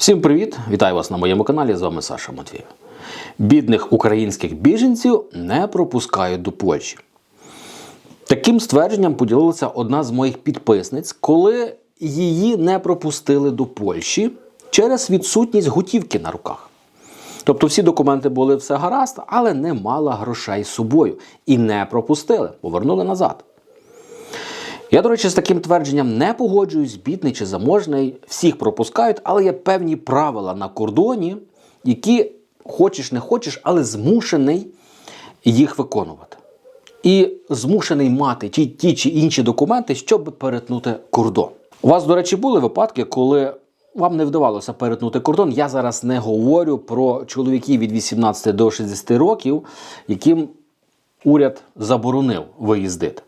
Всім привіт! Вітаю вас на моєму каналі. З вами Саша Матвієв. Бідних українських біженців не пропускають до Польщі. Таким ствердженням поділилася одна з моїх підписниць, коли її не пропустили до Польщі через відсутність готівки на руках. Тобто всі документи були все гаразд, але не мала грошей з собою і не пропустили, повернули назад. Я, до речі, з таким твердженням не погоджуюсь, бідний чи заможний, всіх пропускають, але є певні правила на кордоні, які хочеш не хочеш, але змушений їх виконувати. І змушений мати ті, ті чи інші документи, щоб перетнути кордон. У вас, до речі, були випадки, коли вам не вдавалося перетнути кордон. Я зараз не говорю про чоловіків від 18 до 60 років, яким уряд заборонив виїздити.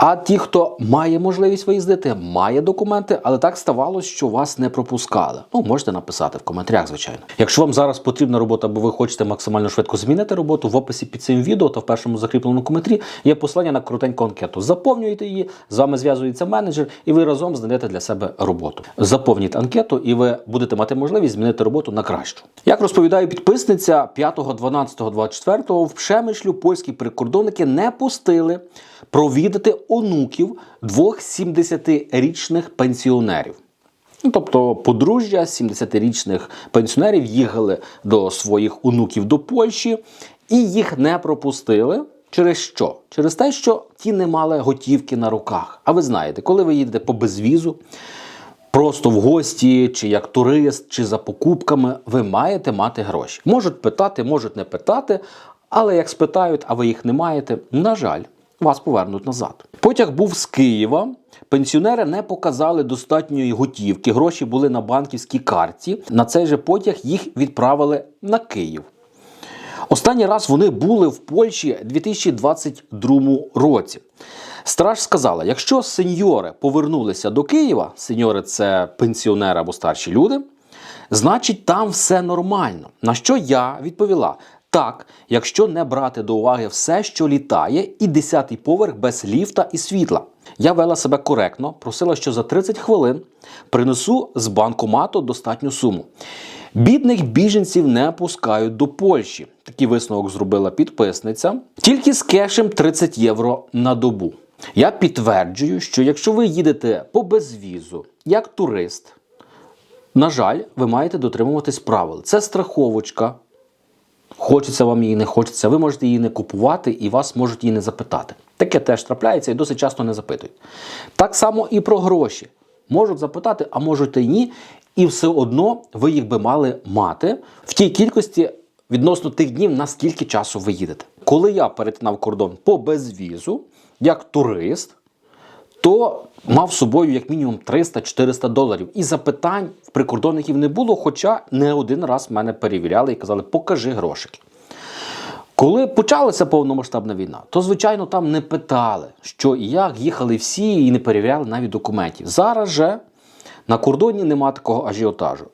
А ті, хто має можливість виїздити, має документи, але так ставалося, що вас не пропускали. Ну, можете написати в коментарях, звичайно. Якщо вам зараз потрібна робота, або ви хочете максимально швидко змінити роботу, в описі під цим відео та в першому закріпленому коментарі є посилання на коротеньку анкету. Заповнюєте її, з вами зв'язується менеджер, і ви разом знайдете для себе роботу. Заповніть анкету, і ви будете мати можливість змінити роботу на кращу. Як розповідає підписниця 5.12.24 в Пшемишлю польські прикордонники не пустили провідати онуків двох 70-річних пенсіонерів. Ну, Тобто подружжя 70-річних пенсіонерів їхали до своїх онуків до Польщі і їх не пропустили. Через що? Через те, що ті не мали готівки на руках. А ви знаєте, коли ви їдете по безвізу, просто в гості, чи як турист, чи за покупками, ви маєте мати гроші. Можуть питати, можуть не питати, але як спитають, а ви їх не маєте, на жаль, вас повернуть назад. Потяг був з Києва. Пенсіонери не показали достатньої готівки. Гроші були на банківській карті. На цей же потяг їх відправили на Київ. Останній раз вони були в Польщі у 2022 році. Страж сказала: якщо сеньори повернулися до Києва, сеньори це пенсіонери або старші люди, значить там все нормально. На що я відповіла: так, якщо не брати до уваги все, що літає, і 10-й поверх без ліфта і світла. Я вела себе коректно, просила, що за 30 хвилин принесу з банкомату достатню суму. Бідних біженців не пускають до Польщі. Такий висновок зробила підписниця. Тільки з кешем 30 євро на добу. Я підтверджую, що якщо ви їдете по безвізу як турист, на жаль, ви маєте дотримуватись правил. Це страховочка. Хочеться вам її, не хочеться. Ви можете її не купувати і вас можуть її не запитати. Таке теж трапляється і досить часто не запитують. Так само і про гроші. Можуть запитати, а можуть і ні. І все одно ви їх би мали мати в тій кількості відносно тих днів, наскільки часу ви їдете. Коли я перетинав кордон по безвізу, як турист, то мав з собою як мінімум 300-400 доларів. І запитань в прикордонників не було, хоча не один раз мене перевіряли і казали, покажи грошики. Коли почалася повномасштабна війна, то звичайно там не питали, що і як їхали всі і не перевіряли навіть документів. Зараз же на кордоні нема такого ажіотажу.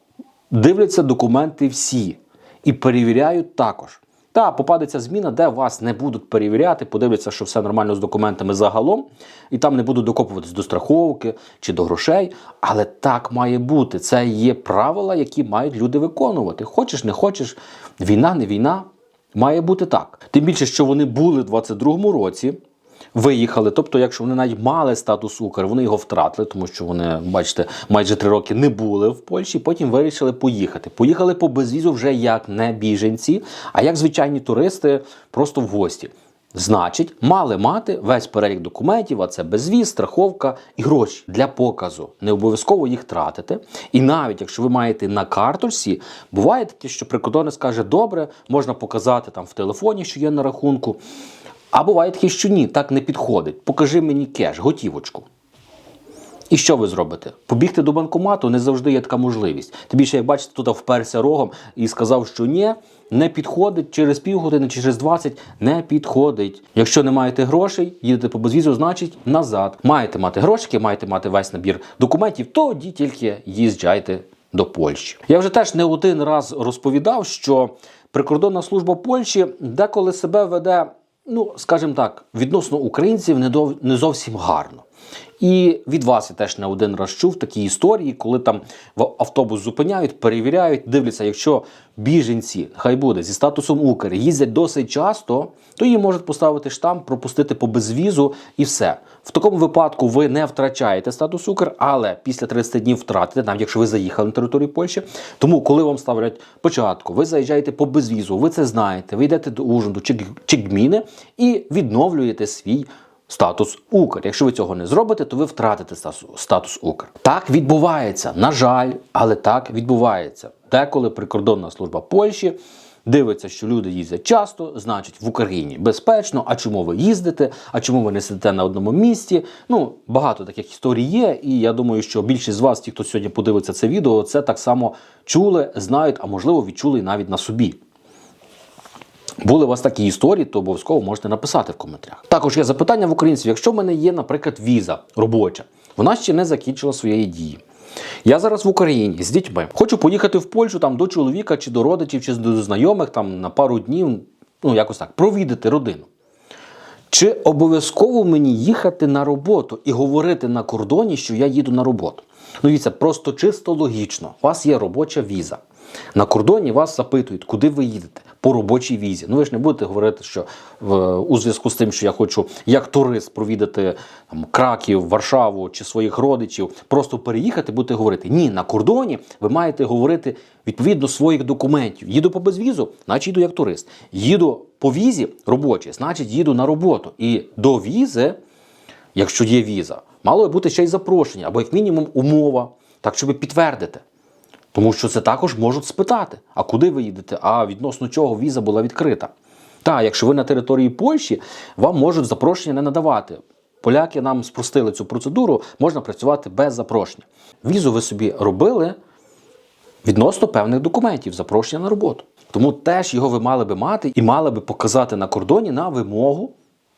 Дивляться документи всі і перевіряють також. Та попадеться зміна, де вас не будуть перевіряти, подивляться, що все нормально з документами загалом, і там не будуть докопуватись до страховки чи до грошей. Але так має бути. Це є правила, які мають люди виконувати. Хочеш, не хочеш, війна, не війна. Має бути так. Тим більше, що вони були в 22-му році, виїхали. Тобто, якщо вони навіть мали статус Укр, вони його втратили, тому що вони, бачите, майже три роки не були в Польщі, потім вирішили поїхати. Поїхали по безвізу вже як не біженці, а як звичайні туристи, просто в гості. Значить, мали мати весь перелік документів, а це безвіз, страховка і гроші для показу. Не обов'язково їх тратити. І навіть якщо ви маєте на карточці, буває таке, що прикордонник скаже, добре, можна показати там в телефоні, що є на рахунку. А буває таке, що ні, так не підходить. Покажи мені кеш, готівочку. І що ви зробите? Побігти до банкомату не завжди є така можливість. Тим більше, як бачите, тут вперся рогом і сказав, що ні, не підходить через півгодини, через 20 не підходить. Якщо не маєте грошей, їдете по безвізу, значить назад. Маєте мати грошики, маєте мати весь набір документів, тоді тільки їжджайте до Польщі. Я вже теж не один раз розповідав, що прикордонна служба Польщі деколи себе веде, ну скажімо так, відносно українців не, зовсім гарно. І від вас я теж не один раз чув такі історії, коли там в автобус зупиняють, перевіряють, дивляться, якщо біженці, хай буде зі статусом Укр їздять досить часто, то їм можуть поставити штамп, пропустити по безвізу і все. В такому випадку ви не втрачаєте статус Укр, але після 30 днів втратите, навіть якщо ви заїхали на територію Польщі. Тому, коли вам ставлять початку, ви заїжджаєте по безвізу, ви це знаєте, ви йдете до Ужгороду чи, Гміни і відновлюєте свій статус Укр. Якщо ви цього не зробите, то ви втратите статус, Укр. Так відбувається, на жаль, але так відбувається. Деколи прикордонна служба Польщі дивиться, що люди їздять часто, значить в Україні безпечно. А чому ви їздите? А чому ви не сидите на одному місці? Ну багато таких історій є, і я думаю, що більшість з вас, ті, хто сьогодні подивиться це відео, це так само чули, знають, а можливо відчули навіть на собі. Були у вас такі історії, то обов'язково можете написати в коментарях. Також є запитання в українців: якщо в мене є, наприклад, віза робоча, вона ще не закінчила своєї дії. Я зараз в Україні з дітьми. Хочу поїхати в Польщу там до чоловіка, чи до родичів, чи до знайомих там на пару днів, ну якось так, провідати родину. Чи обов'язково мені їхати на роботу і говорити на кордоні, що я їду на роботу? Ну, дивіться, просто чисто логічно. У вас є робоча віза. На кордоні вас запитують, куди ви їдете по робочій візі. Ну ви ж не будете говорити, що в, у зв'язку з тим, що я хочу як турист провідати там, Краків, Варшаву чи своїх родичів, просто переїхати, будете говорити. Ні, на кордоні ви маєте говорити відповідно своїх документів. Їду по безвізу, значить їду як турист. Їду по візі робочій, значить їду на роботу. І до візи, якщо є віза, мало бути ще й запрошення, або як мінімум умова, так щоб підтвердити. Тому що це також можуть спитати: а куди ви їдете? А відносно чого віза була відкрита? Так, якщо ви на території Польщі, вам можуть запрошення не надавати. Поляки нам спростили цю процедуру, можна працювати без запрошення. Візу ви собі робили відносно певних документів, запрошення на роботу. Тому теж його ви мали би мати і мали би показати на кордоні на вимогу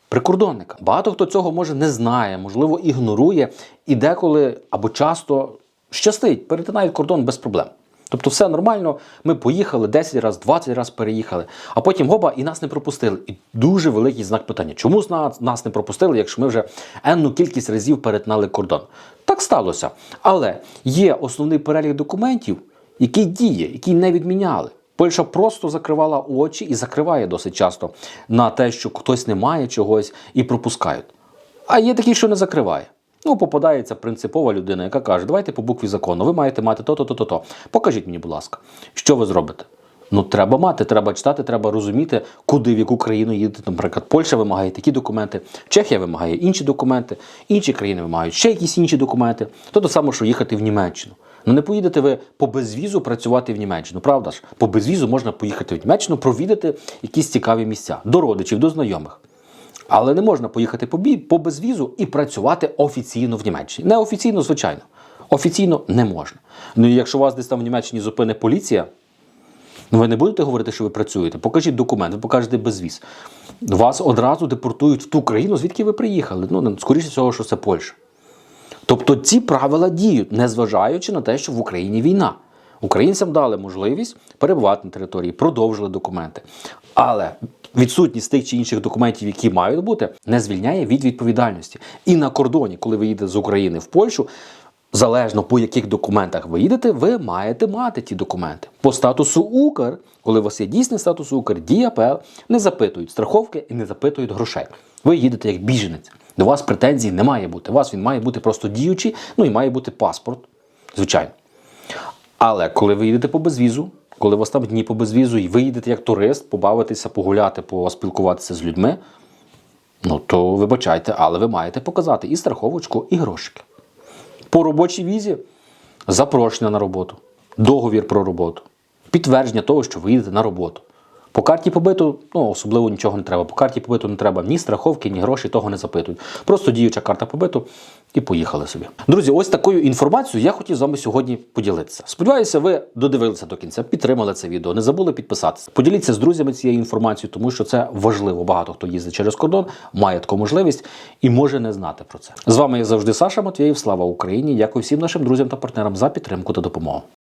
прикордонника. Багато хто цього може не знає, можливо, ігнорує і деколи або часто щастить, перетинають кордон без проблем. Тобто все нормально, ми поїхали 10 разів, 20 разів переїхали, а потім гоба і нас не пропустили. І дуже великий знак питання. Чому нас, не пропустили, якщо ми вже енну кількість разів перетинали кордон? Так сталося. Але є основний перелік документів, який діє, який не відміняли. Польща просто закривала очі і закриває досить часто на те, що хтось не має чогось і пропускають. А є такі, що не закриває. Ну, попадається принципова людина, яка каже, давайте по букві закону, ви маєте мати то-то, то-то, то. Покажіть мені, будь ласка, що ви зробите? Ну, треба мати, треба читати, треба розуміти, куди в яку країну їдете. Наприклад, Польща вимагає такі документи, Чехія вимагає інші документи, інші країни вимагають ще якісь інші документи. То те саме, що їхати в Німеччину. Ну не поїдете ви по безвізу працювати в Німеччину, правда ж? По безвізу можна поїхати в Німеччину, провідати якісь цікаві місця до родичів, до знайомих. Але не можна поїхати по, по безвізу і працювати офіційно в Німеччині. Неофіційно, звичайно. Офіційно не можна. Ну і якщо вас десь там в Німеччині зупине поліція, ну ви не будете говорити, що ви працюєте. Покажіть документ, ви покажете безвіз. Вас одразу депортують в ту країну, звідки ви приїхали. Ну, скоріше всього, що це Польща. Тобто ці правила діють, незважаючи на те, що в Україні війна. Українцям дали можливість перебувати на території, продовжили документи. Але відсутність тих чи інших документів, які мають бути, не звільняє від відповідальності. І на кордоні, коли ви їдете з України в Польщу, залежно по яких документах ви їдете, ви маєте мати ті документи. По статусу Укр, коли у вас є дійсний статус Укр, дія ПЛ, не запитують страховки і не запитують грошей. Ви їдете як біженець. До вас претензій не має бути. У вас він має бути просто діючий, ну і має бути паспорт, звичайно. Але коли ви їдете по безвізу, коли у вас там дні по безвізу, і ви їдете як турист, побавитися, погуляти, поспілкуватися з людьми, ну то вибачайте, але ви маєте показати і страховочку, і грошики. По робочій візі запрошення на роботу, договір про роботу, підтвердження того, що ви їдете на роботу. По карті побиту, ну особливо нічого не треба. По карті побиту не треба ні страховки, ні грошей, того не запитують. Просто діюча карта побиту і поїхали собі. Друзі, ось такою інформацією я хотів з вами сьогодні поділитися. Сподіваюся, ви додивилися до кінця, підтримали це відео, не забули підписатися. Поділіться з друзями цією інформацією, тому що це важливо. Багато хто їздить через кордон, має таку можливість і може не знати про це. З вами як завжди Саша Матвєєв. Слава Україні! Дякую всім нашим друзям та партнерам за підтримку та допомогу.